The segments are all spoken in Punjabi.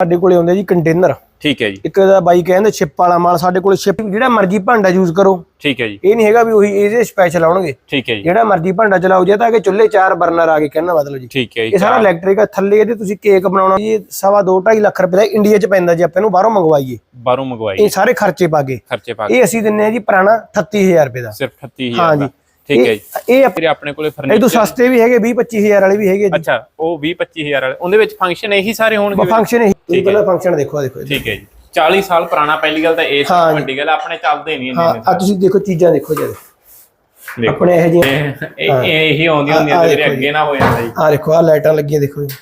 ਸਾਡੇ ਕੋਲੇ ਆਉਂਦੇ ਜੀ ਕੰਟੇਨਰ। ਠੀਕ ਹੈ ਜੀ। ਇੱਕ ਦਾ ਬਾਈ ਕਹਿੰਦੇ ਸ਼ਿਪ ਵਾਲਾ ਮਾਲ ਸਾਡੇ ਕੋਲੇ ਸ਼ਿਪ ਜਿਹੜਾ ਮਰਜ਼ੀ ਭਾਂਡਾ ਯੂਜ਼ ਕਰੋ। ਠੀਕ ਹੈ ਜੀ। ਇਹ ਨਹੀਂ ਹੈਗਾ ਵੀ ਉਹੀ ਇਹਦੇ ਸਪੈਸ਼ਲ ਆਉਣਗੇ। ਠੀਕ ਹੈ ਜੀ। ਜਿਹੜਾ ਮਰਜ਼ੀ ਭਾਂਡਾ ਚਲਾਓ ਜੇ ਤਾਂ ਕਿ ਚੁੱਲ੍ਹੇ ਚਾਰ ਬਰਨਰ ਆ ਗਏ ਕਹਿਣਾ ਮਤਲਬ ਜੀ। ਠੀਕ ਹੈ ਜੀ। ਇਹ ਸਾਰਾ ਇਲੈਕਟ੍ਰਿਕ ਆ ਥੱਲੇ ਇਹਦੇ ਤੁਸੀਂ ਕੇਕ ਬਣਾਉਣਾ ਜੀ ਸਵਾ ਦੋ 2.5 ਲੱਖ ਰੁਪਏ ਦਾ ਇੰਡੀਆ 'ਚ ਪੈਂਦਾ ਜੀ ਆਪਾਂ ਇਹਨੂੰ ਬਾਹਰੋਂ ਮੰਗਵਾਈਏ। ਬਾਹਰੋਂ ਮੰਗਵਾਈ ਇਹ ਸਾਰੇ ਖਰਚੇ ਪਾ ਕੇ। ਖਰਚੇ ਪਾ ਕੇ। ਇਹ ਅਸੀਂ ਦਿੰਨੇ ਆ ਜੀ ਪੁਰਾਣਾ 38000 ਰੁਪਏ ਦਾ। ਸਿਰਫ 38000 ਹਾਂ ਜੀ। ਠੀਕ ਹੈ ਜੀ। ਇਹ- ਫਿਰ ਆਪਣੇ ਕੋਲੇ ਇਹ ਤੋਂ ਫਰਨੀਚਰ ਸਸਤੇ ਵੀ ਹੈਗੇ 20 25000 ਵਾਲੇ ਵੀ ਹੈਗੇ ਅੱਛਾ ਉਹ 20 25000 ਵਾਲੇ। ਉਹਦੇ ਵਿੱਚ ਫੰਕਸ਼ਨ ਇਹੀ ਸਾਰੇ ਹੋਣਗੇ? ਫੰਕਸ਼ਨ ਇਹ ਤੁਸੀਂ ਪਹਿਲਾਂ ਫੰਕਸ਼ਨ ਦੇਖੋ ਦੇਖੋ। ਠੀਕ ਹੈ ਜੀ। 40 ਸਾਲ ਪੁਰਾਣਾ ਪਹਿਲੀ ਗੱਲ ਤਾਂ ਇਹ। ਵੱਡੀ ਗੱਲ ਆਪਣੇ ਚੱਲਦੇ ਨਹੀਂ ਇੰਨੇ ਆ ਤੁਸੀਂ ਦੇਖੋ ਚੀਜ਼ਾਂ ਦੇਖੋ ਜੀ ਦੇਖੋ। ਆਪਣੇ ਇਹ ਜੀ ਇਹ ਇਹ- ਆਉਂਦੀਆਂ ਹੁੰਦੀਆਂ ਜਿਹੜੇ ਅੱਗੇ ਨਾ ਹੋ ਜਾਂਦਾ ਜੀ। ਆ ਦੇਖੋ ਆ ਲਾਈਟਾਂ ਲੱਗੀਆਂ ਦੇਖੋ ਜੀ।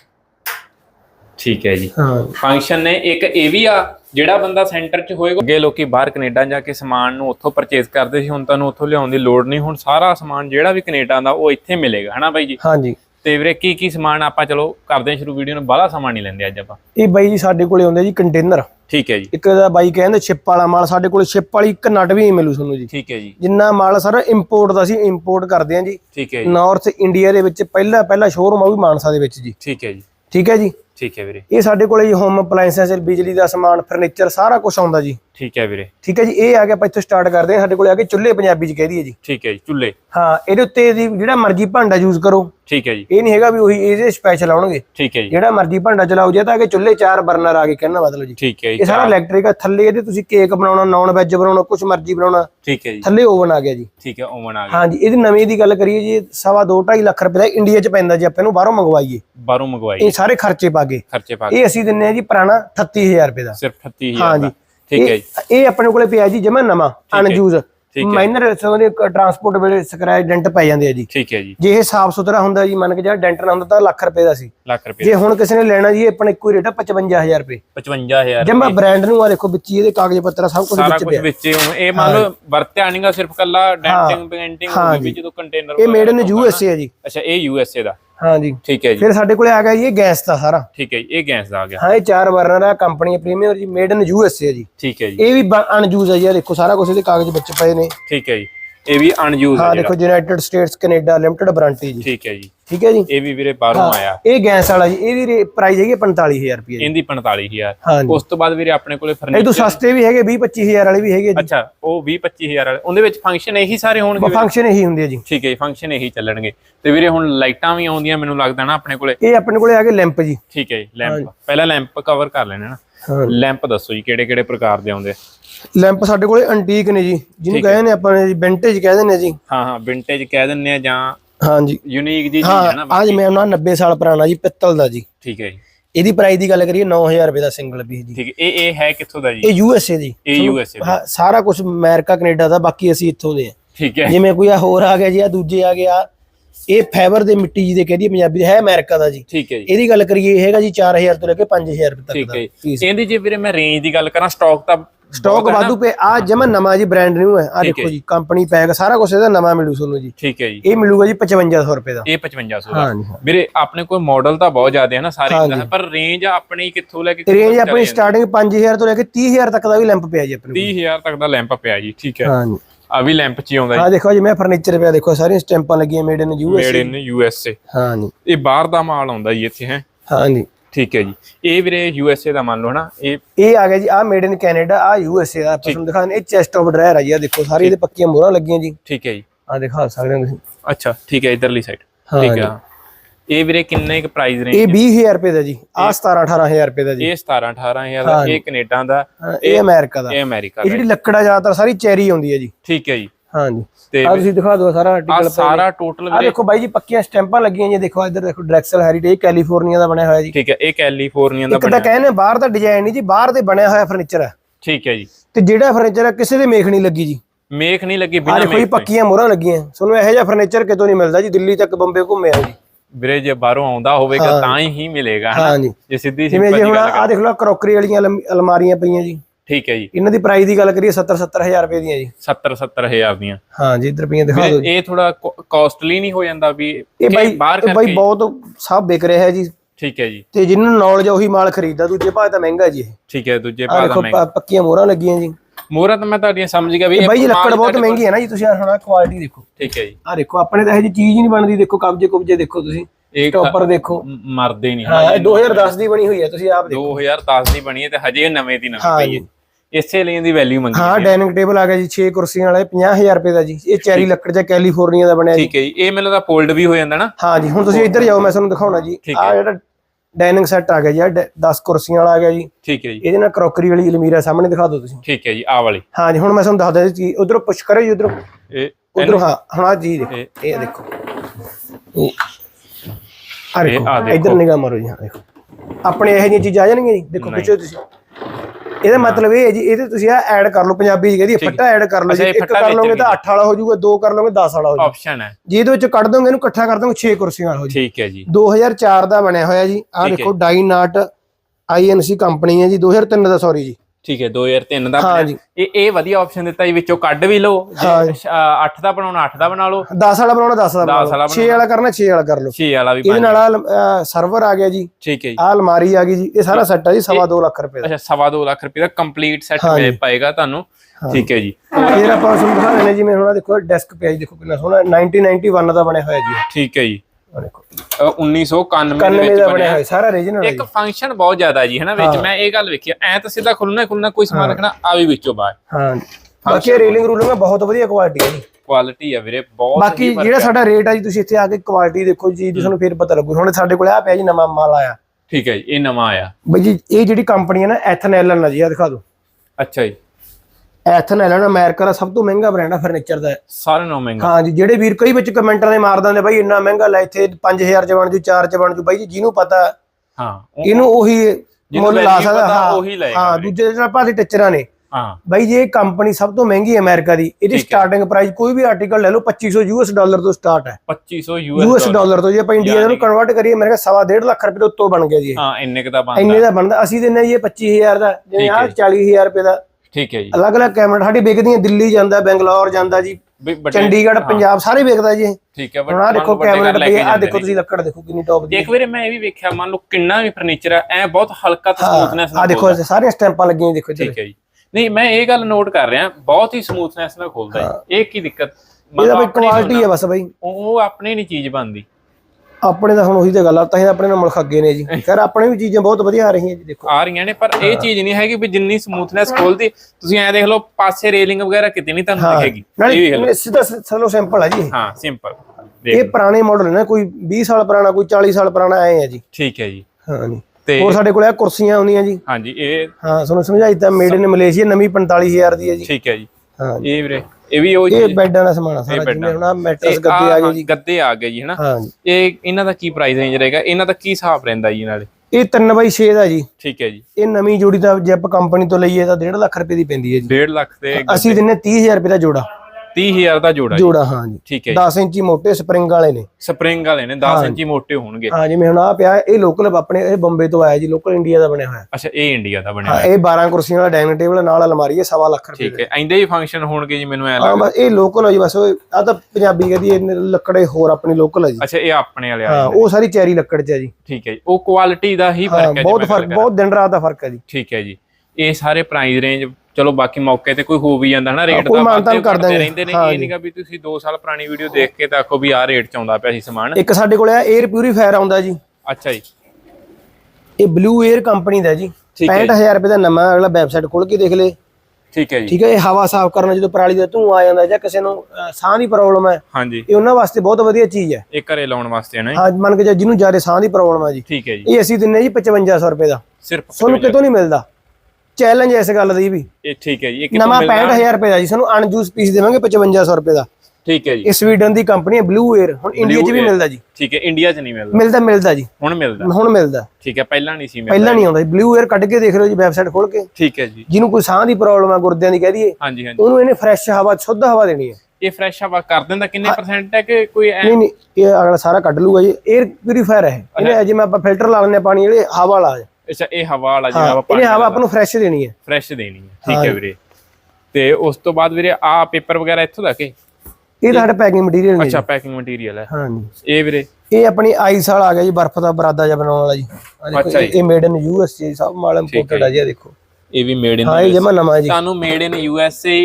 ਠੀਕ ਹੈ ਜੀ। ਹਾਂ। ਫੰਕਸ਼ਨ ਨੇ ਇੱਕ ਇਹ ਵੀ ਆ ਜਿਹੜਾ ਬੰਦਾ ਸੈਂਟਰ 'ਚ ਹੋਏਗਾ ਅੱਗੇ ਲੋਕੀ ਬਾਹਰ ਕੈਨੇਡਾ ਜਾ ਕੇ ਸਮਾਨ ਨੂੰ ਉੱਥੋਂ ਪਰਚੇਸ ਕਰਦੇ ਸੀ ਹੁਣ ਤੁਹਾਨੂੰ ਉੱਥੋਂ ਲਿਆਉਣ ਦੀ ਲੋੜ ਨਹੀਂ ਹੁਣ ਸਾਰਾ ਸਮਾਨ ਜਿਹੜਾ ਵੀ ਕੈਨੇਡਾ ਦਾ ਉਹ ਇੱਥੇ ਮਿਲੇਗਾ ਹਨਾ ਬਾਈ ਜੀ? ਹਾਂਜੀ। ਤੇ ਵੀਰੇ ਕੀ ਕੀ ਸਮਾਨ ਆਪਾਂ ਚਲੋ ਕਰਦੇ ਹਾਂ ਸ਼ੁਰੂ ਵੀਡੀਓ ਨੂੰ ਬਾਹਲਾ ਸਮਾਨ ਨਹੀਂ ਲੈਂਦੇ ਅੱਜ ਆਪਾਂ। ਇਹ ਬਾਈ ਜੀ ਸਾਡੇ ਕੋਲੇ ਆਉਂਦੇ ਜੀ ਕੰਟੇਨਰ ਠੀਕ ਹੈ ਜੀ। ਇੱਕ ਦਾ ਬਾਈ ਕਹਿੰਦੇ ਸ਼ਿਪ ਵਾਲਾ ਮਾਲ ਸਾਡੇ ਕੋਲੇ ਸ਼ਿਪ ਵਾਲੀ ਇੱਕ ਨਟ ਵੀ ਮਿਲੂ ਤੁਹਾਨੂੰ ਜੀ। ਠੀਕ ਹੈ ਜੀ। ਜਿੰਨਾ ਮਾਲ ਸਾਰਾ ਇੰਪੋਰਟ ਦਾ ਸੀ ਇੰਪੋਰਟ ਕਰਦੇ ਆ ਜੀ। ਠੀਕ ਹੈ ਜੀ। ਨਾਰਥ ਇੰਡੀਆ ਦੇ ਵਿੱਚ ਪਹਿਲਾ ਪਹਿਲਾ ਸ਼ੋਰੂਮ ਆ ਵੀ ਮਾਨਸਾ ਦੇ ਵਿੱਚ ਜੀ। ਠੀਕ ਹੈ ਜੀ। ਠੀਕ ਹੈ ਜੀ? ਠੀਕ ਹੈ ਵੀਰੇ। ਇਹ ਸਾਡੇ ਕੋਲੇ ਜੀ ਹੋਮ ਅਪਲਾਈਐਂਸਸ ਬਿਜਲੀ ਦਾ ਸਮਾਨ ਫਰਨੀਚਰ ਸਾਰਾ ਕੁਝ ਆਉਂਦਾ ਜੀ। ਠੀਕ ਹੈ ਵੀਰੇ। ਠੀਕ ਹੈ ਜੀ ਇਹ ਆ ਕੇ ਆਪਾਂ ਇੱਥੋਂ ਸਟਾਰਟ ਕਰਦੇ ਹਾਂ। ਸਾਡੇ ਕੋਲੇ ਆ ਕੇ ਚੁੱਲ੍ਹੇ ਪੰਜਾਬੀ ਚ ਕਹਿ ਦਈਏ ਜੀ। ਠੀਕ ਹੈ ਜੀ ਚੁੱਲੇ ਹਾਂ ਇਹਦੇ ਉੱਤੇ ਦੀ ਜਿਹੜਾ ਮਰਜ਼ੀ ਭਾਂਡਾ ਯੂਜ਼ ਕਰੋ। ਠੀਕ ਹੈ ਜੀ। ਇਹ ਨਹੀਂ ਹੈਗਾ ਵੀ ਉਹੀ ਇਹਦੇ ਸਪੈਸ਼ਲ ਆਉਣਗੇ। ਠੀਕ ਹੈ ਜੀ। ਜਿਹੜਾ ਮਰਜ਼ੀ ਭਾਂਡਾ ਚਲਾਓ ਜੇ ਤਾਂ ਕਿ ਚੁੱਲ੍ਹੇ ਚਾਰ ਬਰਨਰ ਆ ਗਏ ਕਹਿਣਾ ਮਤਲਬ ਜੀ। ਠੀਕ ਹੈ ਜੀ ਇਹ ਸਾਰਾ ਇਲੈਕਟ੍ਰਿਕ ਆ ਥੱਲੇ ਇਹਦੇ ਤੁਸੀਂ ਕੇਕ ਬਣਾਉਣਾ ਨਾਨ ਵੈਜ ਬਣਾਉਣਾ ਕੁਝ ਮਰਜ਼ੀ ਬਣਾਉਣਾ। ਠੀਕ ਹੈ ਜੀ। ਥੱਲੇ ਓਵਨ ਆ ਗਿਆ ਜੀ। ਠੀਕ ਹੈ ਓਵਨ ਆ ਗਿਆ। ਹਾਂਜੀ ਇਹਦੀ ਨਵੀਂ ਦੀ ਗੱਲ ਕਰੀਏ ਜੀ ਸਵਾ ਦੋ 2.5 ਲੱਖ ਰੁਪਏ ਦਾ ਇੰਡੀਆ 'ਚ ਪੈਂਦਾ ਜੀ ਆਪਾਂ ਇਹਨੂੰ ਬਾਹਰੋਂ ਮੰਗਵਾਈਏ। ਬਾਹਰੋਂ ਮੰਗਵਾਈ ਇਹ ਸਾਰੇ ਖਰਚੇ ਪਾ ਕੇ। ਖਰਚੇ ਪਾ ਕੇ। ਇਹ ਅਸੀਂ ਦਿੰਨੇ ਆ ਜੀ ਪੁਰਾਣਾ 38000 ਰੁਪਏ ਦਾ। ਸਿਰਫ 38000 ਹਾਂਜੀ। ਦਾ। ਠੀਕ ਹੈ ਜੀ। ਇਹ ਆਪਣੇ ਕੋਲੇ ਪਿਆ ਜੀ ਜਮਾ ਨਵਾਂ ਅਨਯੂਜ਼ ਹੈ। ਮਾਈਨਰ ਸੋਨੇ ਟਰਾਂਸਪੋਰਟ ਵੇਲੇ ਸਕ੍ਰੈਚ ਡੈਂਟ ਪੈ ਜਾਂਦੇ ਆ ਜੀ। ਠੀਕ ਹੈ ਜੀ। ਜੇ ਇਹ ਸਾਫ਼ ਸੁਥਰਾ ਹੁੰਦਾ ਜੀ ਮੰਨ ਕੇ ਜਿਹੜਾ ਡੈਂਟ ਨਾ ਹੁੰਦਾ ਤਾਂ ਲੱਖ ਰੁਪਏ ਦਾ ਸੀ। ਲੱਖ ਰੁਪਏ ਜੇ ਹੁਣ ਕਿਸੇ ਨੇ ਲੈਣਾ ਜੀ ਇਹ ਆਪਣਾ ਇੱਕੋ ਹੀ ਰੇਟ ਆ 55000 ਰੁਪਏ। 55000 ਜਮਾ ਬ੍ਰਾਂਡ ਨੂੰ ਆ ਦੇਖੋ ਵਿੱਚ ਹੀ ਇਹਦੇ ਕਾਗਜ਼ ਪੱਤਰ ਸਭ ਕੁਝ ਵਿੱਚ ਪਿਆ। ਵਿੱਚ ਹੀ ਹੁਣ ਇਹ ਮੰਨ ਲਓ ਵਰਤਿਆ ਨਹੀਂਗਾ ਸਿਰਫ ਕੱਲਾ ਡੈਂਟਿੰਗ ਪੇਂਟਿੰਗ ਹੋ ਗਈ ਜਦੋਂ ਕੰਟੇਨਰ ਇਹ made in U S A ਆ ਜੀ। ਅੱਛਾ ਇਹ ਯੂ ਐਸ ਏ ਦਾ। ਹਾਂ ਜੀ ਠੀਕ ਹੈ ਜੀ। ਫਿਰ ਸਾਡੇ ਕੋਲੇ ਆ ਗਿਆ ਜੀ ਇਹ ਗੈਸ ਦਾ ਸਾਰਾ। ਠੀਕ ਹੈ ਜੀ ਇਹ ਗੈਸ ਦਾ ਆ ਗਿਆ। ਹਾਂ ਇਹ ਚਾਰ ਬਰਨਰ ਆ ਕੰਪਨੀ ਪ੍ਰੀਮੀਅਰ ਜੀ made in U S A ਜੀ। ਠੀਕ ਹੈ ਜੀ। ਇਹ ਵੀ ਅਨਯੂਜ਼ ਆ ਜੀ ਦੇਖੋ ਸਾਰਾ ਕੁਝ ਇਹਦੇ ਕਾਗਜ਼ ਵਿੱਚ ਪਏ ਨੇ। ਠੀਕ ਹੈ ਜੀ। ਇਹ ਵੀ ਅਨਯੂਜ਼ ਹਾਂ ਹੈ ਦੇਖੋ United States Canada limited warranty ਜੀ। ਠੀਕ ਹੈ ਜੀ। ਠੀਕ ਹੈ ਜੀ? ਇਹ ਵੀ ਵੀਰੇ ਬਾਹਰੋਂ ਆਇਆ। ਇਹ ਗੈਸ ਵਾਲਾ ਜੀ ਇਹਦੀ ਪ੍ਰਾਈਸ ਹੈਗੀ 45000 ਰੁਪਏ ਇਹਦੀ 45000 ਹਾਂ ਜੀ। ਉਸ ਤੋਂ ਬਾਅਦ ਵੀਰੇ ਆਪਣੇ ਕੋਲੇ ਇਹ ਤੋਂ ਫਰਨੀਚਰ ਸਸਤੇ ਵੀ ਹੈਗੇ 20 25000 ਵਾਲੇ ਵੀ ਹੈਗੇ ਜੀ। ਅੱਛਾ ਉਹ 20 25000 ਵਾਲੇ। ਉਹਦੇ ਵਿੱਚ ਫੰਕਸ਼ਨ ਇਹੀ ਸਾਰੇ ਹੋਣਗੇ? ਫੰਕਸ਼ਨ ਇਹੀ ਹੁੰਦੇ ਜੀ। ਠੀਕ ਹੈ ਜੀ ਫੰਕਸ਼ਨ ਇਹੀ ਚੱਲਣਗੇ। ਤੇ ਵੀਰੇ ਹੁਣ ਲਾਈਟਾਂ ਵੀ ਆਉਂਦੀਆਂ ਮੈਨੂੰ ਲੱਗਦਾ ਨਾ ਆਪਣੇ ਕੋਲੇ। ਇਹ ਆਪਣੇ ਕੋਲੇ ਆ ਗਏ ਲੈਂਪ ਜੀ। ਠੀਕ ਹੈ ਜੀ ਲੈਂਪ ਪਹਿਲਾਂ ਲੈਂਪ ਕਵਰ ਕਰ ਲੈਣੇ ਨਾ। ਲੈਂਪ ਦੱਸੋ ਜੀ ਕਿਹੜੇ ਕਿਹੜੇ ਪ੍ਰਕਾਰ ਦੇ ਆਉਂਦੇ ਆ? ਲੈਂਪ ਸਾਡੇ ਕੋਲੇ ਐਂਟੀਕ ਨੇ ਜੀ ਜਿਹਨੂੰ ਕਹਿੰਦੇ ਨੇ ਆਪਾਂ ਨੇ ਜੀ ਵਿੰਟੇਜ ਕਹਿੰਦੇ ਨੇ ਜੀ। ਹਾਂ ਹਾਂ ਵਿੰਟੇਜ ਕਹਿ ਦਿੰਨੇ ਆ ਜਾਂ ਹਾਂ ਜੀ ਯੂਨੀਕ ਜੀ ਚੀਜ਼ ਹਾਂ ਹੈ ਨਾ ਅੱਜ ਮੈਂ ਉਹਨਾਂ 90 ਸਾਲ ਪੁਰਾਣਾ ਜੀ ਪਿੱਤਲ ਦਾ ਜੀ। ਠੀਕ ਹੈ ਜੀ। ਇਹਦੀ ਪ੍ਰਾਈਸ ਦੀ ਗੱਲ ਕਰੀਏ 9000 ਰੁਪਏ ਦਾ ਸਿੰਗਲ ਪੀਸ ਜੀ। ਠੀਕ ਹੈ ਇਹ ਇਹ ਹੈ ਕਿੱਥੋਂ ਦਾ ਜੀ? ਇਹ ਯੂ ਐਸ ਏ ਜੀ। ਇਹ ਯੂ ਐਸ ਏ ਹਾਂ ਸਾਰਾ ਕੁਝ ਅਮਰੀਕਾ ਕੈਨੇਡਾ ਦਾ ਬਾਕੀ ਅਸੀਂ ਇੱਥੋਂ ਦੇ ਆ। ਠੀਕ ਹੈ। ਜਿਵੇਂ ਕੋਈ ਆ ਹੋਰ ਆ ਗਿਆ ਜੀ ਆ ਦੂਜੇ ਆ ਗਿਆ ਇਹ ਫਾਈਬਰ ਦੇ ਮਿੱਟੀ ਜੀ ਦੇ ਕਹਦੀ ਪੰਜਾਬੀ ਹੈ ਅਮਰੀਕਾ ਦਾ ਜੀ। ਠੀਕ ਹੈ ਜੀ। ਇਹਦੀ ਗੱਲ ਕਰੀਏ ਇਹ ਹੈਗਾ ਜੀ 4000 ਤੋਂ ਲੈ ਕੇ 5000 ਰੁਪਏ ਤੱਕ ਠੀਕ ਦਾ ਹੈ ਪੀਸ ਜੀ। ਇਹਦੀ ਜੇ ਵੀਰੇ ਮੈਂ ਰੇਂਜ ਦੀ ਗੱਲ ਕਰਾਂ ਸਟਾਕ ਤਾਂ ਸਟਾਕ ਵਾਧੂ ਪਏ ਆ ਜਮਾ ਨਵਾਂ ਜੀ ਬ੍ਰਾਂਡ ਨਿਊ ਹੈ। ਆ ਦੇਖੋ ਜੀ। ਕੰਪਨੀ ਪੈਕ ਸਾਰਾ ਕੁਝ ਇਹਦਾ ਨਵਾਂ ਮਿਲੂ ਤੁਹਾਨੂੰ ਜੀ। ਠੀਕ ਹੈ ਜੀ। ਇਹ ਮਿਲੂਗਾ ਜੀ 5500 ਰੁਪਏ ਦਾ। ਇਹ 5500 ਦਾ। ਹਾਂ ਜੀ ਹਾਂ। ਵੀਰੇ ਆਪਣੇ ਕੋਲ ਮਾਡਲ ਤਾਂ ਬਹੁਤ ਜ਼ਿਆਦਾ ਹੈ ਨਾ ਸਾਰੇ ਦਾ, ਪਰ ਰੇਂਜ ਆਪਣੀ ਕਿੱਥੋਂ ਲੈ ਕੇ ਰੇਂਜ ਆਪਣੀ ਸਟਾਰਟਿੰਗ 5000 ਤੋਂ ਲੈ ਕੇ 30000 ਤੱਕ ਦਾ ਵੀ ਲੈਂਪ ਪਿਆ ਜੀ ਆਪਣੇ ਕੋਲ। 30000 ਤੱਕ ਦਾ ਲੈਂਪ ਪਿਆ ਜੀ ਠੀਕ ਹੈ। ਹਾਂ ਜੀ ਆ ਵੀ ਲੈਂਪ ਚ ਹੀ ਆਉਂਦਾ ਆ ਦੇਖੋ ਜੀ ਮੈਂ ਫਰਨੀਚਰ ਪਿਆ ਦੇਖੋ ਸਾਰੀਆਂ ਸਟੈਂਪਾਂ ਲੱਗੀਆਂ made in U made in U S A ਹਾਂ ਜੀ। ਇਹ ਬਾਹਰ ਦਾ ਮਾਲ ਆਉਂਦਾ ਜੀ ਇੱਥੇ ਹੈ? ਹਾਂ ਜੀ। ਠੀਕ ਹੈ ਜੀ। ਇਹ ਵੀਰੇ ਯੂ ਐਸ ਏ ਦਾ ਮੰਨ ਲਓ ਹਨਾ? ਇਹ ਇਹ ਆ ਗਿਆ ਜੀ ਆ ਮੇਡ ਇਨ ਕੈਨੇਡਾ ਆ ਯੂ ਐਸ ਏ ਦਾ ਆਪਾਂ ਤੁਹਾਨੂੰ ਦਿਖਾਉਂਦੇ ਇਹ ਚੈਸਟ ਆਫ ਡਰਾਇਰ ਆ ਜੀ ਆ ਦੇਖੋ ਸਾਰੀ ਇਹਦੇ ਪੱਕੀਆਂ ਮੋਹਰਾਂ ਲੱਗੀਆਂ ਜੀ। ਠੀਕ ਹੈ ਜੀ। ਆ ਦਿਖਾ ਸਕਦੇ ਹੋ ਤੁਸੀਂ। ਅੱਛਾ ਠੀਕ ਹੈ ਇਧਰਲੀ ਸਾਈਡ ਠੀਕ। ਹੈ। ਇਹ ਵੀਰੇ ਕਿੰਨੇ ਕੁ ਪ੍ਰਾਈਸ ਰੇਂਜ ਇਹ 20000 ਰੁਪਏ ਦਾ ਜੀ। ਆ 17 18000 ਰੁਪਏ ਦਾ ਜੀ। ਇਹ 17 18000 ਦਾ ਇਹ ਕੈਨੇਡਾ ਦਾ ਇਹ ਅਮਰੀਕਾ ਦਾ। ਇਹ ਅਮਰੀਕਾ ਦਾ। ਜਿਹੜੀ ਲੱਕੜਾ ਜ਼ਿਆਦਾਤਰ ਸਾਰੀ ਚੈਰੀ ਆਉਂਦੀ ਹੈ ਜੀ। ਠੀਕ ਹੈ ਜੀ। ਹਾਂ ਜੀ ਤੇ ਆ ਤੁਸੀਂ ਦਿਖਾ ਦਿਓ ਸਾਰਾ ਆ ਆਰਟੀਕਲ ਸਾਰਾ ਟੋਟਲ ਆ ਦੇਖੋ ਬਾਈ ਜੀ ਪੱਕੀਆਂ ਸਟੈਂਪਾਂ ਲੱਗੀਆਂ ਜੀ ਦੇਖੋ ਇੱਧਰ ਦੇਖੋ ਡਰੈਕਸਲ ਹੈਰੀਟੇਜ ਕੈਲੀਫੋਰਨੀਆ ਦਾ ਬਣਿਆ ਹੋਇਆ ਜੀ। ਠੀਕ ਹੈ ਇਹ ਕੈਲੀਫੋਰਨੀਆ ਦਾ ਇੱਕ ਤਾਂ ਕਹਿੰਦੇ ਬਾਹਰ ਦਾ ਡਿਜ਼ਾਈਨ ਨਹੀਂ ਜੀ ਬਾਹਰ ਦੇ ਬਣਿਆ ਹੋਇਆ ਫਰਨੀਚਰ ਹੈ। ਠੀਕ ਹੈ ਜੀ। ਤੇ ਜਿਹੜਾ ਫਰਨੀਚਰ ਹੈ ਕਿਸੇ ਦੇ ਮੇਖ ਨਹੀਂ ਲੱਗੀ ਜੀ। ਮੇਖ ਨਹੀਂ ਲੱਗੀ ਬਿਨਾ ਦੇਖੋ ਜੀ ਪੱਕੀਆਂ ਮੋਹਰਾਂ ਲੱਗੀਆਂ। ਤੁਹਾਨੂੰ ਇਹੋ ਜਿਹਾ ਫਰਨੀਚਰ ਕਿਤੋਂ ਨਹੀਂ ਮਿਲਦਾ ਜੀ ਦਿੱਲੀ ਤੱਕ ਬੰਬੇ ਘੁੰਮੇ ਆ ਜੀ। ਵੀਰੇ ਜੇ ਬਾਹਰੋਂ ਆਉਂਦਾ ਹੋਵੇਗਾ ਤਾਂ ਹੀ ਮਿਲੇਗਾ ਹਾਂ ਜੀ। ਜੇ ਸਿੱਧੀ ਸਿੰਪਲ ਜੇ ਹੁਣ ਆ ਦੇਖ ਲਓ ਕਰੋਕਰੀ ਵਾਲੀਆਂ ਅਲਮ- ਅਲਮਾਰੀਆਂ ਪਈਆਂ ਜੀ। ਠੀਕ ਹੈ ਜੀ। ਇਹਨਾਂ ਦੀ ਪ੍ਰਾਈਸ ਦੀ ਗੱਲ ਕਰੀਏ 70 70000 ਰੁਪਏ ਦੀਆਂ ਜੀ। 70 70000 ਦੀਆਂ। ਹਾਂ ਜੀ ਇੱਧਰ ਪਈਆਂ ਦਿਖਾ ਦਿਓ। ਇਹ ਥੋੜਾ ਕਾਸਟਲੀ ਨਹੀਂ ਹੋ ਜਾਂਦਾ ਵੀ ਇਹ ਬਾਈ ਬਾਹਰ ਬਾਈ ਬਹੁਤ ਸਭ ਵਿਕ ਰਿਹਾ ਹੈ ਜੀ। ਠੀਕ ਹੈ ਜੀ। ਤੇ ਜਿੰਨਾਂ ਨੂੰ ਨੌਲੇਜ ਉਹੀ ਮਾਲ ਖਰੀਦਦਾ ਦੂਜੇ ਭਾਅ ਤਾਂ ਮਹਿੰਗਾ ਜੀ ਇਹ। ਠੀਕ ਹੈ ਦੂਜੇ ਭਾਅ ਦਾ ਦੇਖੋ ਮੈਂ ਪ- ਪੱਕੀਆਂ ਮੋਹਰਾਂ ਲੱਗੀਆਂ ਜੀ। ਮੋਹਰਾ ਤਾਂ ਮੈਂ ਤੁਹਾਡੀਆਂ ਸਮਝ ਗਿਆ ਵੀ ਇਹ ਬਾਈ ਜੀ ਲੱਕੜ ਬਹੁਤ ਮਹਿੰਗੀ ਹੈ ਨਾ ਜੀ ਤੁਸੀਂ ਹੁਣ ਕੁਆਲਿਟੀ ਦੇਖੋ। ਠੀਕ ਹੈ ਜੀ। ਆ ਦੇਖੋ ਆਪਣੇ ਤਾਂ ਇਹ ਜੀ ਚੀਜ਼ ਹੀ ਨਹੀਂ ਬਣਦੀ ਦੇਖੋ ਕਬਜੇ ਕੁਬਜੇ ਦੇਖੋ ਤੁਸੀਂ। ਇਹ ਟੌਪਰ ਦੇਖੋ। ਮਰਦੇ ਨਹੀਂ। ਹਾਂ ਇਹ 2010 ਦੀ ਬਣੀ ਹੋਈ ਹੈ ਤੁਸੀਂ ਆਪ ਦੇਖੋ। 2010 ਦੀ ਬਣੀ ਹੈ ਤੇ ਹਜੇ ਨਵੇਂ ਦੀ ਨਵੀਂ ਪਈ ਹੈ। ਇਸੇ ਲਈ ਇਹਦੀ ਵੈਲਿਊ ਮੰਗੀ ਹਾਂ ਡਾਈਨਿੰਗ ਟੇਬਲ ਆ ਗਿਆ ਜੀ 6 ਕੁਰਸੀਆਂ ਵਾਲਾ ਇਹ 50000 ਰੁਪਏ ਦਾ ਜੀ। ਇਹ ਚੈਰੀ ਲੱਕੜ ਦਾ ਕੈਲੀਫੋਰਨੀਆ ਦਾ ਬਣਿਆ ਜੀ। ਠੀਕ ਹੈ ਜੀ। ਇਹ ਮੈਨੂੰ ਤਾਂ ਫੋਲਡ ਵੀ ਹੋ ਜਾਂਦਾ ਨਾ। ਹਾਂ ਜੀ ਹੁਣ ਤੁਸੀਂ ਇੱਧਰ ਜਾਓ ਮੈਂ ਤੁਹਾਨੂੰ ਦਿਖਾਉਣਾ ਜੀ। ਆ ਜਿਹੜਾ ਡਾਈਨਿੰਗ ਸੈੱਟ ਆ ਗਿਆ ਜੀ 10 ਕੁਰਸੀਆਂ ਵਾਲਾ ਆ ਗਿਆ ਜੀ। ਠੀਕ ਹੈ ਜੀ। ਇਹਦੇ ਨਾਲ ਕਰੋਕਰੀ ਵਾਲੀ ਅਲਮੀਰਾ ਸਾਹਮਣੇ ਦਿਖਾ ਦਿਓ ਤੁਸੀਂ। ਠੀਕ ਹੈ ਜੀ ਆਹ ਵਾਲੀ। ਹਾਂ ਜੀ ਹੁਣ ਮੈਂ ਤੁਹਾਨੂੰ ਦੱਸਦਾ ਜੀ ਉਧਰੋਂ ਪੁਸ਼ ਕਰੋ ਜੀ ਉਧਰੋਂ। ਇਹ ਉਧਰੋਂ ਹਾਂ ਹੁਣ ਆ ਜੀ ਦੇਖੋ ਇਹ- ਦੇਖੋ। ਆ ਦੇਖੋ ਇੱਧਰ ਨਿਗਾਹ ਮਾਰੋ ਜੀ ਹਾਂ ਦੇਖੋ। ਆਪਣੇ ਇਹੋ ਜਿਹੀਆਂ ਚੀਜ਼ਾਂ ਆ ਜਾਣਗੀਆਂ ਜੀ ਦੇਖੋ ਪਿੱਛੇ ਤੁਸੀਂ। ਇਹਦਾ ਮਤਲਬ ਇਹ ਹੈ ਜੀ ਇਹਦੇ ਤੁਸੀਂ ਆ ਐਡ ਕਰ ਲਓ ਪੰਜਾਬੀ ਚ ਕਹਿੰਦੀ ਫੱਟਾ ਐਡ ਕਰ ਲਓ ਜੀ। ਇੱਕ ਕਰ ਲਓਗੇ ਤਾਂ 8 ਵਾਲਾ ਹੋ ਜਾਊਗਾ ਦੋ ਕਰ ਲਓਗੇ 10 ਵਾਲਾ ਹੋ ਜਾਊਗਾ। ਆਪਸ਼ਨ ਹੈ। ਜੀ ਇਹਦੇ ਵਿੱਚ ਕੱਢ ਦੋਗੇ ਇਹਨੂੰ ਇਕੱਠਾ ਕਰ ਦੋਗੇ 6 ਕੁਰਸੀਆਂ ਵਾਲਾ ਹੋ ਜੀ ਠੀਕ ਹੈ ਜੀ। 2004 ਦਾ ਬਣਿਆ ਹੋਇਆ ਜੀ ਆ ਠੀਕ ਹੈ। ਦੇਖੋ ਡਾਈਨਾਟ ਆਈਐਨਸੀ ਕੰਪਨੀ ਹੈ ਜੀ 2003 ਦਾ ਸੌਰੀ ਜੀ। ਠੀਕ ਹੈ 2003 ਦਾ ਹਾਂ ਬਣਿਆ। ਜੀ। ਇਹ ਇਹ ਵਧੀਆ ਆਪਸ਼ਨ ਦਿੱਤਾ ਜੀ ਵਿੱਚੋਂ ਕੱਢ ਵੀ ਲਓ ਹਾਂ। ਜੇ 8 ਦਾ ਬਣਾਉਣਾ 8 ਦਾ ਬਣਾ ਲਓ। 10 ਵਾਲਾ ਬਣਾਉਣਾ 10 ਦਾ ਬਣਾ ਵਾਲਾ ਲਓ 6 ਵਾਲਾ ਕਰਨਾ 6 ਵਾਲਾ ਕਰ ਲਓ। 6 ਵਾਲਾ ਵੀ ਇਹਦੇ ਬਣ ਨਾਲ ਸਰਵਰ ਆ ਗਿਆ ਜੀ। ਠੀਕ ਹੈ ਜੀ। ਆ ਅਲਮਾਰੀ ਆ ਗਈ ਜੀ। ਇਹ ਸਾਰਾ ਸੈੱਟ ਆ ਜੀ ਸਵਾ ਦੋ ਲੱਖ ਰੁਪਏ ਦਾ। ਅੱਛਾ ਸਵਾ ਦੋ ਲੱਖ ਰੁਪਏ ਦਾ ਕੰਪਲੀਟ ਸੈੱਟ ਹਾਂ। ਮਿਲ ਪਾਏਗਾ ਤੁਹਾਨੂੰ। ਠੀਕ ਹੈ ਜੀ। ਫਿਰ ਆਪਾਂ ਤੁਹਾਨੂੰ ਦਿਖਾ ਦਿੰਦੇ ਜਿਵੇਂ ਹੁਣ ਆਹ ਦੇਖੋ ਡੈਸਕ ਪਿਆ ਜੀ ਦੇਖੋ ਕਿੰਨਾ ਸੋਹਣਾ 1991 ਦਾ ਬਣਿਆ ਹੋਇਆ ਜੀ। ਠੀਕ ਹੈ ਜੀ। ਆ ਦੇਖੋ। ਅ, 1991 ਦੇ 91 ਵਿੱਚ ਦਾ ਬਣਿਆ। ਬਣਿਆ ਹੋਇਆ ਸਾਰਾ ਰੀਜਨਲ ਹੈ ਇੱਕ ਫੰਕਸ਼ਨ ਬਹੁਤ ਜ਼ਿਆਦਾ ਜੀ ਹਨਾ ਵਿੱਚ ਮੈਂ ਇਹ ਗੱਲ ਵੇਖੀ ਐ ਤਾਂ ਸਿੱਧਾ ਖੁੱਲਣਾ ਹੀ ਖੁੱਲਣਾ ਕੋਈ ਸਮਾਨ ਰੱਖਣਾ ਆ ਵੀ ਵਿੱਚੋਂ ਬਾਹਰ। ਹਾਂ। ਬਾਕੀ ਰੇਲਿੰਗ ਰੂਲਿੰਗ ਬਹੁਤ ਵਧੀਆ ਕੁਆਲਿਟੀ ਹੈ ਜੀ। ਕੁਆਲਿਟੀ ਆ ਵੀਰੇ ਬਹੁਤ ਬਾਕੀ ਜਿਹੜਾ ਸਾਡਾ ਰੇਟ ਆ ਜੀ ਤੁਸੀਂ ਇੱਥੇ ਆ ਕੇ ਕੁਆਲਿਟੀ ਦੇਖੋ ਜੀ ਤੁਹਾਨੂੰ ਫਿਰ ਪਤਾ ਲੱਗੂ। ਹੁਣ ਸਾਡੇ ਕੋਲ ਆ ਪਿਆ ਜੀ ਨਵਾਂ ਮਾਲ ਆਇਆ। ਠੀਕ ਹੈ ਜੀ ਇਹ ਨਵਾਂ ਆਇਆ। ਬਈ ਜੀ ਇਹ ਜਿਹੜੀ ਕੰਪਨੀ ਹੈ ਨਾ ਐਥਨੈਲਨ ਆ ਜੀ ਆ ਦਿਖਾ ਦਿਓ। ਅੱਛਾ ਜੀ। ਐਥਨੈਲਨ ਅਮਰੀਕਾ ਦਾ ਸਭ ਤੋਂ ਮਹਿੰਗਾ ਬ੍ਰਾਂਡ ਆ ਫਰਨੀਚਰ ਦਾ। ਸਾਰੇ ਨੌ ਮਹਿੰਗਾ। ਹਾਂ ਜੀ ਜਿਹੜੇ ਵੀਰ ਕਈ ਵਿੱਚ ਕਮੈਂਟਾਂ ਦੇ ਮਾਰ ਦਿੰਦੇ ਬਾਈ ਇੰਨਾ ਮਹਿੰਗਾ ਲੈ ਇੱਥੇ 5000 ਚ ਬਣ ਜੂ 4 ਚ ਬਣ ਜੂ ਬਾਈ ਜੀ ਜਿਹਨੂੰ ਪਤਾ ਹਾਂ ਇਹਨੂੰ ਉਹੀ ਮੁੱਲ ਲਾ ਸਕਦਾ ਹਾਂ ਉਹੀ ਲਏਗਾ ਹਾਂ। ਦੂਜੇ ਜਿਹੜਾ ਭਾਵੇਂ ਟਿਚਰਾਂ ਨੇ। ਹਾਂ। ਬਾਈ ਜੀ ਇਹ ਕੰਪਨੀ ਸਭ ਤੋਂ ਮਹਿੰਗੀ ਅਮਰੀਕਾ ਦੀ। ਇਹਦੀ ਸਟਾਰਟਿੰਗ ਪ੍ਰਾਈਸ ਕੋਈ ਵੀ ਆਰਟੀਕਲ ਲੈ ਲਓ 2500 ਯੂਐਸ ਡਾਲਰ ਤੋਂ ਸਟਾਰਟ ਹੈ। 2500 ਯੂਐਸ ਡਾਲਰ ਤੋਂ ਜੇ ਆਪਾਂ ਇੰਡੀਆ ਨੂੰ ਕਨਵਰਟ ਕਰੀਏ ਮੇਰੇ ਸਵਾ ਡੇਢ ਲੱਖ ਰੁਪਏ ਤੋਂ ਉੱਤੋਂ ਬਣ ਗਿਆ ਜੀ। ਹਾਂ ਇੰਨੇ ਕ ਦਾ ਬਣਦਾ। ਇੰਨੇ ਦਾ ਬਣਦਾ ਅਸੀਂ ਦਿੰਨੇ ਜੀ ਇਹ 25000 ਦਾ ਜਿਵੇਂ ਆਹ 40000 ਰੁਪਏ ਦਾ। ਠੀਕ ਹੈ ਜੀ। ਅਲੱਗ-ਅਲੱਗ ਕੈਮਰਾ ਸਾਡੀ ਵਿਕਦੀਆਂ ਦਿੱਲੀ ਜਾਂਦਾ ਬੰਗਲੌਰ ਜਾਂਦਾ ਜੀ ਚੰਡੀਗੜ੍ਹ ਪੰਜਾਬ ਸਾਰੇ ਵਿਕਦਾ ਜੀ। ਠੀਕ ਹੈ ਹੁਣ ਦੇਖੋ ਕੈਮਰਾ ਆਹ ਜਾਂਦੇ ਦੇਖੋ। ਤੁਸੀਂ ਲੱਕੜ ਦੇਖੋ ਕਿੰਨੀ ਟੌਪ ਦੀ। ਦੇਖ ਵੀਰੇ ਮੈਂ ਇਹ ਵੀ ਵੇਖਿਆ ਮੰਨ ਲਓ ਕਿੰਨਾ ਵੀ ਫਰਨੀਚਰ ਹੈ ਐ ਬਹੁਤ ਹਲਕਾ ਤੇ ਸਮੂਥਨੈਸ ਆਹ ਦੇਖੋ ਸਾਰੀਆਂ ਸਟੈਂਪਾਂ ਲੱਗੀਆਂ ਜੀ ਦੇਖੋ ਇੱਧਰ। ਠੀਕ ਹੈ ਜੀ। ਨਹੀਂ ਮੈਂ ਇਹ ਗੱਲ ਨੋਟ ਕਰ ਰਿਹਾ ਬਹੁਤ ਹੀ ਸਮੂਥਨੈਸ ਨਾਲ ਖੋਲਦਾ ਇਹ ਕੀ ਦਿੱਕਤ? ਇਹਦਾ ਬਈ ਕੁਆਲਿਟੀ ਹੈ ਬਸ ਬਈ। ਉਹ ਆਪਣੀ ਨਹੀਂ ਚੀਜ਼ ਬਣਦੀ। ਆਪਣੇ ਤਾਂ ਹੁਣ ਉਹੀ ਤੇ ਗੱਲ ਆ ਤਾਂ ਹੀ ਆਪਣੇ ਨਾਲ ਮੁਲਕ ਅੱਗੇ ਨੇ ਜੀ। ਖੈਰ ਆਪਣੇ ਵੀ ਚੀਜ਼ਾਂ ਬਹੁਤ ਵਧੀਆ ਆ ਰਹੀਆਂ ਜੀ ਦੇਖੋ। ਆ ਰਹੀਆਂ ਨੇ ਪਰ ਇਹ ਚੀਜ਼ ਨਹੀਂ ਹੈਗੀ ਵੀ ਜਿੰਨੀ ਸਮੂਥਨੈਸ ਖੋਲਦੀ ਤੁਸੀਂ ਐ ਦੇਖ ਲਓ ਪਾਸੇ ਰੇਲਿੰਗ ਵਗੈਰਾ ਕਿਤੇ ਨਹੀਂ ਤੁਹਾਨੂੰ ਦਿਖੇਗੀ। ਇਹ ਵੀ ਨਾਲੇ ਸਿੱਧਾ ਚਲੋ ਸਿੰਪਲ ਹੈ ਜੀ। ਹਾਂ ਸਿੰਪਲ ਇਹ ਪੁਰਾਣੇ ਮਾਡਲ ਨੇ ਕੋਈ 20 ਸਾਲ ਪੁਰਾਣਾ ਕੋਈ 40 ਸਾਲ ਪੁਰਾਣਾ ਆਏ ਆ ਜੀ। ਠੀਕ ਹੈ ਜੀ। ਹਾਂ ਜੀ। ਤੇ ਹੋਰ ਸਾਡੇ ਕੋਲ ਇਹ ਕੁਰਸੀਆਂ ਆਉਂਦੀਆਂ ਜੀ। ਹਾਂਜੀ ਇਹ ਹਾਂ ਤੁਹਾਨੂੰ ਸਮਝਾਈ ਤਾਂ ਮੇਡ ਇਨ ਮਲੇਸ਼ੀਆ ਨਵੀਂ 45000 ਦੀ ਹੈ ਜੀ। ਠੀਕ ਹੈ ਜੀ। ਹਾਂ ਇਹ ਵੀਰੇ ਇਹ ਵੀ ਉਹ ਇਹ ਜੀ ਬੈੱਡਾਂ ਦਾ ਸਮਾਨ ਆ ਸਾਰਾ ਜਿਵੇਂ ਹੁਣ ਆਹ ਮੈਟਰਸ ਗੱਦੇ ਆ ਗਏ ਜੀ। ਗੱਦੇ ਆ ਗਏ ਜੀ ਹਨਾ? ਇਹ ਇਹਨਾਂ ਦਾ ਕੀ ਪ੍ਰਾਈਸ ਰੇਂਜ ਰਹੇਗਾ? ਇਹਨਾਂ ਦਾ ਕੀ ਹਿਸਾਬ ਰਹਿੰਦਾ ਜੀ ਨਾਲੇ? ਇਹ 3 ਬਾਈ 6 ਦਾ ਜੀ। ਠੀਕ ਹੈ ਜੀ। ਇਹ ਨਵੀਂ ਜੋੜੀ ਦਾ ਜੇ ਆਪਾਂ ਕੰਪਨੀ ਤੋਂ ਲਈਏ ਤਾਂ 1.5 ਲੱਖ ਰੁਪਏ ਦੀ ਪੈਂਦੀ ਹੈ ਜੀ। 1.5 ਲੱਖ ਤੇ ਅਸੀਂ ਦਿੰਨੇ 30000 ਰੁਪਏ ਦਾ ਜੋੜਾ। 30000 ਦਾ ਜੋੜਾ ਜੀ। ਜੋੜਾ ਹਾਂ ਜੀ। ਠੀਕ ਹੈ ਜੀ। 10 ਇੰਚੀ ਮੋਟੇ ਸਪਰਿੰਗ ਵਾਲੇ ਨੇ। ਸਪਰਿੰਗ ਵਾਲੇ ਨੇ 10 ਇੰਚੀ ਮੋਟੇ ਹੋਣਗੇ। ਹਾਂ ਜਿਵੇਂ ਹੁਣ ਆ ਪਿਆ ਇਹ ਲੋਕਲ ਆਪਣੇ ਇਹ ਬੰਬੇ ਤੋਂ ਆਇਆ ਜੀ ਲੋਕਲ ਇੰਡੀਆ ਦਾ ਬਣਿਆ ਹੋਇਆ। ਅੱਛਾ ਇਹ ਇੰਡੀਆ ਦਾ ਬਣਿਆ ਹਾਂ ਇਹ 12 ਕੁਰਸੀਆਂ ਵਾਲਾ ਡਾਈਨਿੰਗ ਟੇਬਲ ਨਾਲ ਅਲਮਾਰੀ ਹੈ ਸਵਾ ਲੱਖ ਰੁਪਏ ਠੀਕ ਹੈ ਐਂਦੇ ਹੀ ਫੰਕਸ਼ਨ ਹੋਣਗੇ ਜੀ ਮੈਨੂੰ ਐ ਹਾਂ ਲੱਗਦਾ। ਬਸ ਇਹ ਲੋਕਲ ਹੈ ਜੀ ਬਸ ਆ ਤਾਂ ਪੰਜਾਬੀ ਕਹਦੀ ਇਹ ਲੱਕੜੇ ਹੋਰ ਆਪਣੀ ਲੋਕਲ ਹੈ ਜੀ। ਅੱਛਾ ਇਹ ਆਪਣੇ ਵਾਲੇ ਆ ਹਾਂ ਉਹ ਸਾਰੀ ਚੈਰੀ ਲੱਕੜ ਚ ਹੈ ਜੀ। ਠੀਕ ਹੈ ਜੀ ਉਹ ਕੁਆਲਿਟੀ ਦਾ ਹੀ ਹਾਂ ਫ਼ਰਕ ਹੈ ਜੀ ਬਹੁਤ ਫ਼ਰਕ। ਬਹੁਤ ਦਿਨ ਰਾਤ ਦਾ ਫ਼ਰਕ ਹੈ ਜੀ। ਠੀਕ ਹੈ ਜੀ ਇਹ ਸਾਰੇ ਪ੍ਰਾਈਸ ਰੇਂਜ ਚਲੋ ਬਾਕੀ ਮੌਕੇ ਤੇ ਕੋਈ ਹੋ ਵੀ ਜਾਂਦਾ ਹਨਾ ਰੇਟ ਦਾ ਮਾਨਤਾਨ ਵਾਧੇ ਕਰ ਘਟਦੇ ਦਾਂਗੇ। ਰਹਿੰਦੇ ਨੇ। ਇਹ ਨਹੀਂਗਾ ਵੀ ਤੁਸੀਂ 2 ਸਾਲ ਪੁਰਾਣੀ ਵੀਡੀਓ ਦੇਖ ਕੇ ਤਾਂ ਆਖੋ ਵੀ ਆਹ ਰੇਟ ਚ ਆਉਂਦਾ ਪਿਆ ਸੀ ਸਮਾਨ। ਇੱਕ ਸਾਡੇ ਕੋਲ ਆ 에ਅਰ ਪਿਊਰੀਫਾਇਰ ਆਉਂਦਾ ਜੀ। ਅੱਛਾ ਜੀ। ਇਹ ਬਲੂ 에ਅਰ ਕੰਪਨੀ ਦਾ ਜੀ। ਠੀਕ ਹੈ 65000 ਰੁਪਏ ਦਾ ਨਵਾਂ ਅਗਲਾ ਵੈਬਸਾਈਟ ਖੋਲ ਕੇ ਦੇਖ ਲੇ। ਠੀਕ ਹੈ ਜੀ। ਠੀਕ ਹੈ ਇਹ ਹਵਾ ਸਾਫ਼ ਕਰਨਾ ਜਦੋਂ ਪਰਾਲੀ ਦਾ ਧੂੰਆਂ ਆ ਜਾਂਦਾ ਜਾਂ ਕਿਸੇ ਨੂੰ ਸਾਹ ਦੀ ਪ੍ਰੋਬਲਮ ਹੈ ਹਾਂਜੀ। ਇਹ ਉਹਨਾਂ ਵਾਸਤੇ ਬਹੁਤ ਵਧੀਆ ਚੀਜ਼ ਹੈ। ਇਹ ਘਰੇ ਲਾਉਣ ਵਾਸਤੇ ਹੈ ਨਾ? ਹਾਂ ਮੰਨ ਕੇ ਜਿਹਨੂੰ ਜ਼ਿਆਦਾ ਸਾਹ ਦੀ ਪ੍ਰੋਬਲਮ ਹੈ ਜੀ। ਠੀਕ ਹੈ ਜੀ। ਇਹ ਅਸੀਂ ਦਿੰਨੇ ਜੀ 5500 ਰੁਪਏ ਦਾ। ਸਿਰਫ ਤੁਹਾਨੂੰ ਕਿਤੋਂ ਨਹੀਂ ਮਿਲਦਾ। ਚੈਲੰਜ ਇਸ ਗੱਲ ਦੀ ਵੀ। ਇਹ ਠੀਕ ਹੈ ਜੀ ਇਹ ਨਵਾਂ 65000 ਰੁਪਏ ਦਾ ਜੀ ਸਾਨੂੰ ਅਨਜੂਸ ਪੀਸ ਦੇਵਾਂਗੇ 5500 ਰੁਪਏ ਦਾ। ਠੀਕ ਹੈ ਜੀ। ਇਹ ਸਵੀਡਨ ਦੀ ਕੰਪਨੀ ਹੈ ਬਲੂ 에ਅਰ ਹੁਣ ਇੰਡੀਆ 'ਚ ਵੀ ਮਿਲਦਾ ਜੀ। ਠੀਕ ਹੈ ਇੰਡੀਆ 'ਚ ਨਹੀਂ ਮਿਲਦਾ। ਮਿਲਦਾ ਮਿਲਦਾ ਜੀ। ਹੁਣ ਮਿਲਦਾ। ਹੁਣ ਮਿਲਦਾ। ਠੀਕ ਹੈ ਪਹਿਲਾਂ ਨਹੀਂ ਸੀ ਮਿਲਦਾ। ਪਹਿਲਾਂ ਨਹੀਂ ਆਉਂਦਾ ਜੀ। ਬਲੂ 에ਅਰ ਕੱਢ ਕੇ ਦੇਖ ਲਓ ਜੀ ਵੈਬਸਾਈਟ ਖੋਲ ਕੇ। ਠੀਕ ਹੈ ਜੀ। ਜਿਹਨੂੰ ਕੋਈ ਸਾਹ ਦੀ ਪ੍ਰੋਬਲਮ ਆ ਗੁਰਦਿਆਂ ਦੀ ਕਹਿ ਦਈਏ ਉਹਨੂੰ ਇਹਨੇ ਫਰੈਸ਼ ਹਵਾ ਸ਼ੁੱਧ ਹਵਾ ਦੇਣੀ ਹੈ। ਇਹ ਫਰੈਸ਼ ਹਵਾ ਕਰ ਦਿੰਦਾ ਕਿੰਨੇ ਪਰਸੈਂਟ ਹੈ ਕਿ ਕੋਈ ਨਹੀਂ ਨਹੀਂ ਇਹ ਅਗਲਾ ਸਾਰਾ ਕੱਢ ਲੂਗਾ ਜੀ। 에ਅਰ ਪਿਊਰੀਫਾਇਰ ਹੈ ਇਹਨੇ ਜਿਵੇਂ ਆਪਾਂ ਫਿਲਟਰ ਲਾ ਲੈਂਦੇ ਪਾਣੀ ਜਿਹੜੇ ਹਵਾ ਵਾਲਾ ਅੱਛਾ ਇਹ ਹਵਾ ਵਾਲਾ ਜਿਹੜਾ ਆਪਾਂ ਇਹਨੇ ਹਵਾ ਆਪਾਂ ਨੂੰ ਫਰੈਸ਼ ਦੇਣੀ ਹੈ। ਫਰੈਸ਼ ਦੇਣੀ ਹੈ। ਠੀਕ ਹੈ ਵੀਰੇ। ਤੇ ਉਸ ਤੋਂ ਬਾਅਦ ਵੀਰੇ ਆ ਪੇਪਰ ਵਗੈਰਾ ਇੱਥੋਂ ਦਾ ਕੇ? ਇਹ ਤਾਂ ਸਾਡਾ ਪੈਕਿੰਗ ਮਟੀਰੀਅਲ ਨੇ ਅੱਛਾ ਪੈਕਿੰਗ ਮਟੀਰੀਅਲ ਹੈ। ਹਾਂ ਜੀ। ਇਹ ਵੀਰੇ? ਇਹ ਆਪਣੀ ਆਈਸ ਵਾਲਾ ਆ ਗਿਆ ਜੀ ਬਰਫ਼ ਦਾ ਬਰਾਦਾ ਜਿਹਾ ਬਣਾਉਣ ਵਾਲਾ ਜੀ। ਅੱਛਾ ਇਹ- ਇਹ ਮੇਡ ਇਨ ਯੂ ਐਸ ਜੀ ਸਭ ਮਾਲ ਇੰਪੋਰਟਡ ਆ ਜੀ। ਦੇਖੋ। ਇਹ ਵੀ ਮੇਡ ਇਨ ਹਾਂ ਇਹ ਜਮਾ ਨਵਾਂ ਜੀ। ਤੁਹਾਨੂੰ made in U S A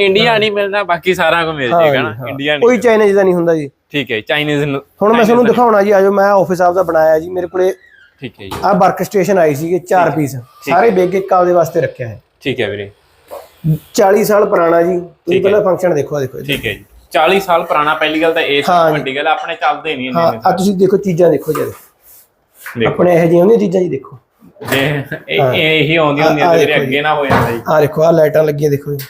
India ਨਹੀਂ ਮਿਲਣਾ ਬਾਕੀ ਸਾਰਾ ਕੁਝ ਮਿਲ ਜਾਏਗਾ ਨਾ। ਇੰਡੀਆ ਨਹੀਂ ਕੋਈ ਚਾਈਨੀਜ਼ ਦਾ ਨਹੀਂ ਹੁੰਦਾ ਜੀ। ਠੀਕ ਹੈ ਚਾਈਨੀਜ਼ ਹੁਣ ਮੈਂ ਤੁਹਾਨੂੰ ਦਿਖਾਉਣਾ ਜੀ ਆਜੋ ਮੈਂ ਆਫਿਸ ਆਪ ਦਾ ਬਣਾਇਆ ਜੀ ਮੇਰੇ ਕੋਲੇ ਠੀਕ ਹੈ ਜੀ। ਆ ਵਰਕ ਸਟੇਸ਼ਨ ਆਈ ਸੀਗੇ ਚਾਰ ਪੀਸ ਸਾਰੇ ਬੇਗ ਇੱਕ ਆਪਦੇ ਵਾਸਤੇ ਰੱਖਿਆ ਹੈ। ਠੀਕ ਹੈ ਵੀਰੇ। 40 ਸਾਲ ਪੁਰਾਣਾ ਜੀ। ਤੁਸੀਂ ਪਹਿਲਾਂ ਫੰਕਸ਼ਨ ਦੇਖੋ ਆ ਦੇਖੋ। ਠੀਕ ਹੈ ਜੀ। 40 ਸਾਲ ਪੁਰਾਣਾ ਪਹਿਲੀ ਗੱਲ ਤਾਂ ਇਹ ਸਭ। ਵੱਡੀ ਗੱਲ ਆਪਣੇ ਚੱਲਦੇ ਨਹੀਂ ਹਾਂ ਆ ਤੁਸੀਂ ਦੇਖੋ ਚੀਜ਼ਾਂ ਦੇਖੋ ਜੀ ਦੇਖੋ। ਆਪਣੇ ਇਹੋ ਜਿਹੀਆਂ ਹੁੰਦੀਆਂ ਚੀਜ਼ਾਂ ਜੀ ਦੇਖੋ। ਇਹ ਇਹ ਹੀ ਆਉਂਦੀ ਹੁੰਦੀ ਆਹ ਤੇ ਵੀਰੇ ਦੇਖੋ ਅੱਗੇ ਨਾ ਹੋ ਜਾਂਦਾ ਜੀ। ਆ ਦੇਖੋ ਆ ਲਾਈਟਾਂ ਲੱਗੀਆਂ ਦੇਖੋ ਜੀ।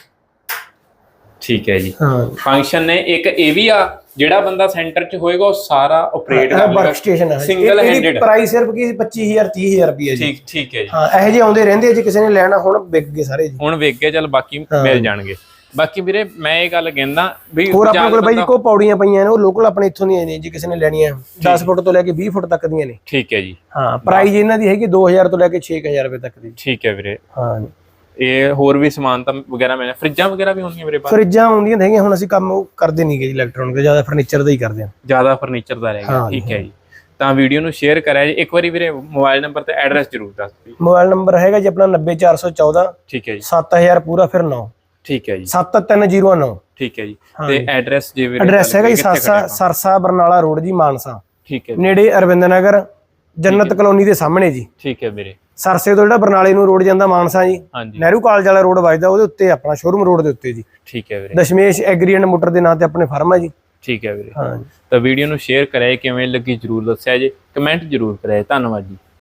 ਠੀਕ ਹੈ ਜੀ। ਹਾਂ। ਫੰਕਸ਼ਨ ਨੇ ਇੱਕ ਇਹ ਵੀ ਆ ਜਿਹੜਾ ਬੰਦਾ ਸੈਂਟਰ 'ਚ ਹੋਏਗਾ ਉਹ ਸਾਰਾ ਆਪਰੇਟ ਕਰ ਲੇਗਾ ਸਟੇਸ਼ਨ ਹੈ। Single handed। ਪ੍ਰਾਈਸ ਸਿਰਫ ਕੀ 25000 30000 ਰੁਪਏ ਜੀ। ਠੀਕ ਠੀਕ ਹੈ ਜੀ। ਹਾਂ ਇਹੋ ਜਿਹੇ ਆਉਂਦੇ ਰਹਿੰਦੇ ਜੇ ਕਿਸੇ ਨੇ ਲੈਣਾ ਹੁਣ ਵਿਕ ਗਏ ਸਾਰੇ ਜੀ। ਹੁਣ ਵੇਖ ਕੇ ਚੱਲ ਬਾਕੀ ਮਿਲ ਜਾਣਗੇ। ਬਾਕੀ ਵੀਰੇ ਮੈਂ ਇਹ ਗੱਲ ਕਹਿੰਦਾ ਵੀ ਹੋਰ ਆਪਣੇ ਕੋਲ ਬਾਈ ਕੋ ਪੌੜੀਆਂ ਪਈਆਂ ਨੇ ਉਹ ਲੋਕਲ ਆਪਣੇ ਇੱਥੋਂ ਦੀਆਂ ਨੇ ਜੇ ਕਿਸੇ ਨੇ ਲੈਣੀਆਂ। 10 ਫੁੱਟ ਤੋਂ ਲੈ ਕੇ 20 ਫੁੱਟ ਤੱਕ ਦੀਆਂ ਨੇ। ਠੀਕ ਹੈ ਜੀ। ਹਾਂ ਪ੍ਰਾਈਸ ਇਹਨਾਂ ਦੀ ਹੈਗੀ 2000 ਤੋਂ ਲੈ ਕੇ 6000 ਰੁਪਏ ਤੱਕ ਦੀ। ਠੀਕ ਹੈ ਵੀਰੇ। ਹਾਂ। ਇਹ ਹੋਰ ਵੀ ਸਮਾਨ ਤਾਂ ਵਗੈਰਾ ਮਿਲਣਾ ਫਰਿੱਜਾਂ ਵਗੈਰਾ ਵੀ ਹੁੰਦੀਆਂ ਵੀਰੇ ਪਾਸ? ਫਰਿੱਜਾਂ ਆਉਂਦੀਆਂ ਹੈਗੀਆਂ ਹੁਣ ਅਸੀਂ ਕੰਮ ਉਹ ਕਰਦੇ ਨਹੀਂ ਗਏ ਜੀ ਇਲੈਕਟ੍ਰੋਨਿਕ ਜ਼ਿਆਦਾ ਫਰਨੀਚਰ ਦਾ ਹੀ ਕਰਦੇ ਹਾਂ। ਜ਼ਿਆਦਾ ਫਰਨੀਚਰ ਦਾ ਰਹੇਗਾ ਹਾਂ ਠੀਕ ਹੈ ਜੀ। ਤਾਂ ਵੀਡੀਓ ਨੂੰ ਸ਼ੇਅਰ ਕਰਿਆ ਜੀ। ਇੱਕ ਵਾਰੀ ਵੀਰੇ ਮੋਬਾਈਲ ਨੰਬਰ ਤੇ ਐਡਰੈਸ ਜ਼ਰੂਰ ਦੱਸ ਦਿਓ ਮੋਬਾਈਲ ਨੰਬਰ ਹੈਗਾ ਜੀ ਆਪਣਾ 90414 ਠੀਕ ਹੈ ਜੀ। 7000 ਪੂਰਾ ਫਿਰ 9 ਠੀਕ ਹੈ ਜੀ। 7309 ਠੀਕ ਹੈ ਜੀ। ਤੇ ਐਡਰੈਸ ਜੇ ਵੀਰੇ ਐਡਰੈਸ ਹੈਗਾ ਜੀ ਕਿੱਥੇ ਸਰਸਾ ਆਪਾਂ? ਸਰਸਾ ਬਰਨਾਲਾ ਰੋਡ ਜੀ ਮਾਨਸਾ। ਠੀਕ ਹੈ ਜੀ, ਨੇੜੇ ਅਰਵਿੰਦ ਨਗਰ ਜੰਨਤ ਕਲੋਨੀ ਦੇ ਸਾਹਮਣੇ ਜੀ। ਠੀਕ ਹੈ ਵੀਰੇ। ਸਰਸੇ ਤੋਂ ਜਿਹੜਾ ਬਰਨਾਲੇ ਨੂੰ ਰੋਡ ਜਾਂਦਾ ਮਾਨਸਾ ਜੀ ਨਹਿਰੂ ਕਾਲਜ ਵਾਲਾ ਰੋਡ ਵੱਜਦਾ ਉਹਦੇ ਉੱਤੇ ਆਪਣਾ ਸ਼ੋਰੂਮ ਰੋਡ ਦੇ ਉੱਤੇ ਜੀ। ਠੀਕ ਹੈ ਵੀਰੇ। ਦਸ਼ਮੇਸ਼ ਐਗਰੀ ਐਂਡ ਮੋਟਰ ਦੇ ਨਾਂ ਤੇ ਆਪਣੇ ਫਰਮ ਹੈ ਜੀ। ਠੀਕ ਹੈ ਵੀਰੇ। ਹਾਂ ਤਾਂ ਵੀਡੀਓ ਨੂੰ ਸ਼ੇਅਰ ਕਰਿਆ ਕਿਵੇਂ ਲੱਗੀ ਜਰੂਰ ਦੱਸਿਆ ਜੀ ਕਮੈਂਟ ਜਰੂਰ ਕਰਿਆ ਧੰਨਵਾਦ ਜੀ।